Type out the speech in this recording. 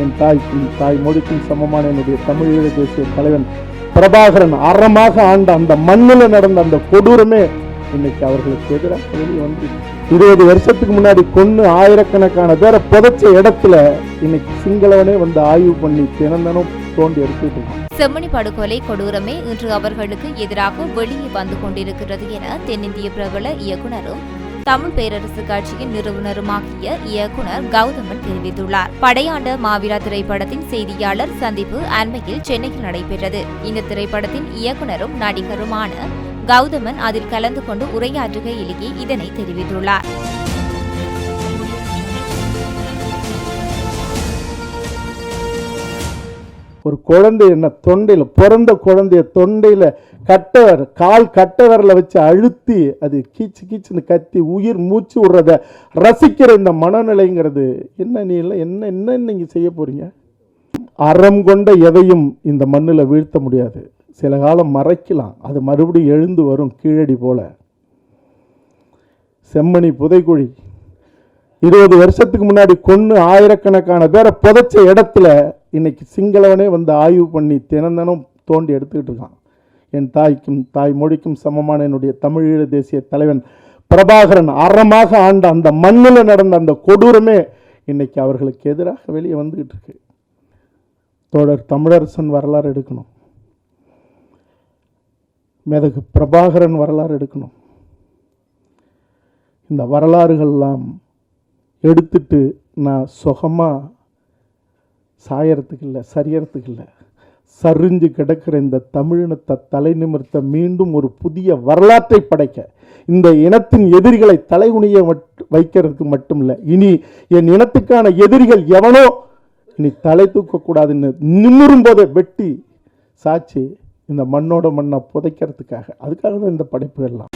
என் தாய் தாய் மொழிக்கும் சமமான என்னுடைய தமிழீழ தேசிய தலைவன் பிரபாகரன். அறமாக ஆண்ட அந்த மண்ணில் நடந்த அந்த கொடூரமே இன்னைக்கு அவர்களுக்கு எதிராக வெளியே வந்து இருபது வருஷத்துக்கு முன்னாடி கொன்னு ஆயிரக்கணக்கான பேரை புதைச்ச இடத்துல இன்னைக்கு சிங்களவனே வந்து ஆய்வு பண்ணி தினந்தனும் தோண்டி எடுத்துட்டு செம்மணி படுகொலை கொடூரமே இன்று அவர்களுக்கு எதிராக வெளியே வந்து கொண்டிருக்கிறது என தென்னிந்திய பிரபல இயக்குனரும் தமிழ் பேரரசு கட்சியின் நிறுவனருமாகிய இயக்குனர் கௌதமன் தெரிவித்துள்ளார். படையாண்ட மாவீரா திரைப்படத்தின் செய்தியாளர் சந்திப்பு அண்மையில் சென்னையில் நடைபெற்றது. இந்த திரைப்படத்தின் இயக்குனரும் நடிகருமான கௌதமன் அதில் கலந்து கொண்டு உரையாற்றுகையிலேயே இதனை தெரிவித்துள்ளார். ஒரு குழந்தை என்ன தொண்டையில் பிறந்த குழந்தைய தொண்டையில் கட்டவர் கால் கட்டவரில் வச்சு அழுத்தி அது கீச்சு கீச்சுன்னு கத்தி உயிர் மூச்சு விடுறத ரசிக்கிற இந்த மனநிலைங்கிறது. என்ன நீ எல்லாம் என்ன என்ன நீங்கள் செய்ய போகிறீங்க அறம் கொண்ட எதையும் இந்த மண்ணில் வீழ்த்த முடியாது. சில காலம் மறைக்கலாம். அது மறுபடியும் எழுந்து வரும் கீழடி போல. செம்மணி புதைக்குழி இருபது வருஷத்துக்கு முன்னாடி கொன்று ஆயிரக்கணக்கான பேரை புதைச்ச இடத்துல இன்றைக்கி சிங்களவனே வந்து ஆய்வு பண்ணி தினம் தினம் தோண்டி எடுத்துக்கிட்டு இருக்கான். என் தாய்க்கும் தாய் மொழிக்கும் சமமான என்னுடைய தமிழீழ தேசிய தலைவன் பிரபாகரன் அறமாக ஆண்ட அந்த மண்ணில் நடந்த அந்த கொடூரமே இன்றைக்கி அவர்களுக்கு எதிராக வெளியே வந்துக்கிட்டு இருக்கு. தோழர் தமிழரசன் வரலாறு எடுக்கணும். மேதகு பிரபாகரன் வரலாறு எடுக்கணும். இந்த வரலாறுகள்லாம் எடுத்துட்டு நான் சுகமாக சாயறத்துக்கு இல்லை சரியறத்துக்கு இல்லை. சரிஞ்சு கிடக்கிற இந்த தமிழினத்தை தலை நிமிர்த்த மீண்டும் ஒரு புதிய வரலாற்றை படைக்க. இந்த இனத்தின் எதிரிகளை தலைகுனிய மட் வைக்கிறதுக்கு மட்டும் இல்லை இனி என் இனத்துக்கான எதிரிகள் எவனோ இனி தலை தூக்கக்கூடாதுன்னு நிமிரும் போதே வெட்டி சாட்சி இந்த மண்ணோட மண்ணை புதைக்கிறதுக்காக. அதுக்காக தான் இந்த படைப்புகள்லாம்.